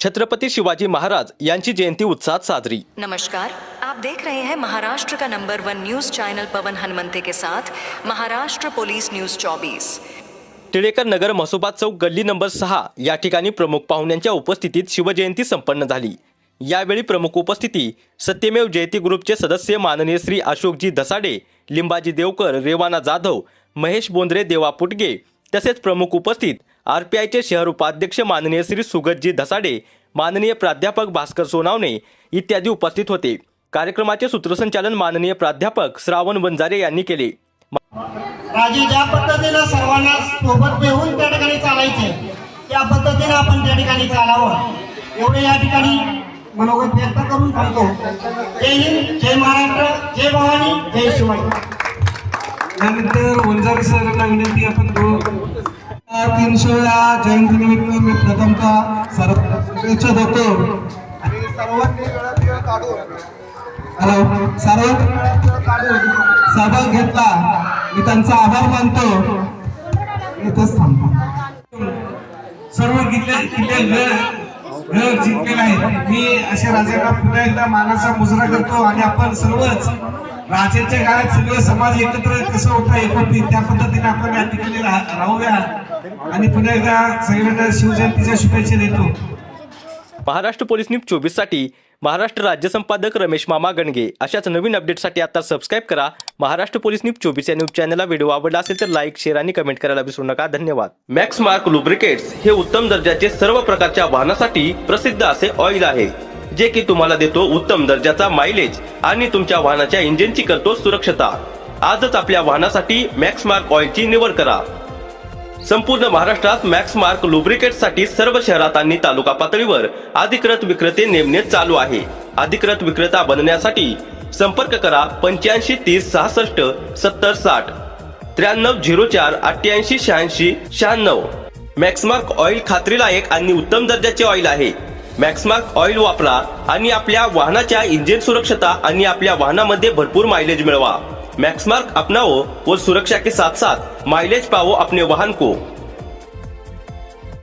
छत्रपती शिवाजी महाराज यांची जयंती उत्साहात साजरी. नमस्कार. आप देख रहे हैं महाराष्ट्र का number one news channel Pavan Hanumante के साथ महाराष्ट्र पुलिस न्यूज 24 टिळेकर नगर म्हसोबा चौक गल्ली नंबर सहा या ठिकाणी प्रमुख पाहुण्यांच्या उपस्थितीत शिवजयंती संपन्न झाली. यावेळी प्रमुख उपस्थिती सत्यमेव जयती ग्रुपचे सदस्य माननीय श्री अशोकजी धसाडे लिंबाजी देवकर रेवाना जाधव महेश बोंद्रे देवा पुटगे तसेच प्रमुख उपस्थित आर पी आयचे शहर उपाध्यक्ष माननीय श्री सुगतजी धसाडे माननीय प्राध्यापक भास्कर सोनावणे इत्यादी उपस्थित होते. कार्यक्रमाचे सूत्रसंचालन माननीय प्राध्यापक श्रावण वंजारे यांनी केले. राजे ज्या पद्धतीनं सर्वांना सोबत घेऊन त्या ठिकाणी चालायचे त्या पद्धतीनं आपण त्या ठिकाणी चालावं. एवढे या ठिकाणी मनोगत व्यक्त करून थांबतो जय हिंद जय महाराष्ट्र जय भवानी जय शिवाजी. त्यानंतर वंजारी सरांना विनंती आपण करू तीनशेव्या जयंतीनिमित्त मी प्रथमतः सर्व शुभेच्छा देतो. आणि सर्वांनी वेळात वेळ काढून हॅलो सर्वांनी काढून सहभाग घेतला. मी त्यांचा आभार मानतो. इथंच थांबतो. सर्व किल्ले किल्ले जिंकलेले आहेत. मी अशा राजांना पुन्हा एकदा मानाचा मुजरा करतो आणि आपण सर्वच राजाच्या काळात सगळं समाज एकत्र कसं होता एकोपी त्या पद्धतीने आपण या ठिकाणी राहूया. आणि पुन्हा एकदा सगळ्यांना शिवजयंतीच्या शुभेच्छा देतो. महाराष्ट्र पोलीस न्यूज चोवीससाठी महाराष्ट्र राज्य संपादक रमेश मामा गणगे. अशाच नवीन अपडेटसाठी आता सबस्क्राईब करा. महाराष्ट्र पोलीस न्यूज चोवीस या न्यूज चॅनलला व्हिडिओ आवडला असेल तर लाईक शेअर आणि कमेंट करायला विसरू नका. धन्यवाद. मॅक्स मार्क लुब्रिकेट्स हे उत्तम दर्जाचे सर्व प्रकारच्या वाहनासाठी प्रसिद्ध असे ऑइल आहे. जे की तुम्हाला देतो उत्तम दर्जाचा मायलेज आणि तुमच्या वाहनाच्या इंजिनची करतो सुरक्षता. आजच आपल्या वाहनासाठी मॅक्स मार्क ऑइलची निवड करा. संपूर्ण महाराष्ट्रात मॅक्स मार्क लुब्रिकेटसाठी सर्व शहरात आणि तालुका पातळीवर अधिकृत विक्रेते नेमणे चालू आहे. अधिकृत विक्रेता बनण्यासाठी संपर्क करा पंच्याऐंशी तीस सहासष्ट सत्तर साठ त्र्याण्णव झिरो चार अठ्ठ्याऐंशी शहाऐंशी शहाण्णव. मॅक्समार्क ऑइल खात्रीलायक आणि उत्तम दर्जाचे ऑइल आहे. मॅक्समार्क ऑइल वापरा आणि आपल्या वाहनाच्या इंजिन सुरक्षता आणि आपल्या वाहनामध्ये भरपूर माइलेज मिळवा. मैक्समार्क अपनाओ और सुरक्षा के साथ साथ माइलेज पाओ अपने वाहन को.